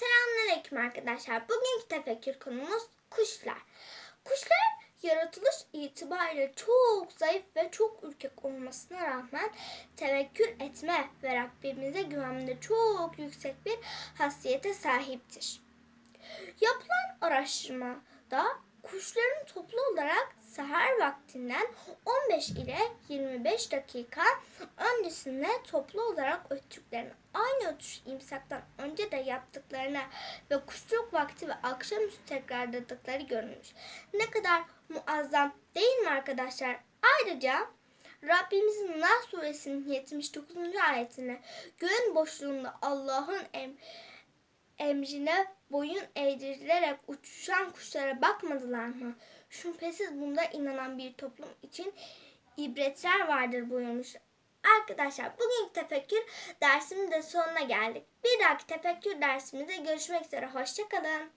Selamünaleyküm arkadaşlar. Bugünkü tefekkür konumuz kuşlar. Kuşlar yaratılış itibariyle çok zayıf ve çok ürkek olmasına rağmen tevekkül etme ve Rabbimize güvenmede çok yüksek bir hasiyete sahiptir. Yapılan araştırmada kuşların toplu olarak seher vaktinden 15 ile 25 dakika öncesinde toplu olarak öttüklerini, ötüş imsaktan önce de yaptıklarını ve kuşluk vakti ve akşamüstü tekrarladıkları görülmüş. Ne kadar muazzam değil mi arkadaşlar? Ayrıca Rabbimizin Nas suresinin 79. ayetine göğün boşluğunda Allah'ın em emrine boyun eğdirilerek uçuşan kuşlara bakmadılar mı? Şüphesiz bunda inanan bir toplum için ibretler vardır buyurmuş. Arkadaşlar bugünkü tefekkür dersimizin de sonuna geldik. Bir dahaki tefekkür dersimizde görüşmek üzere. Hoşçakalın.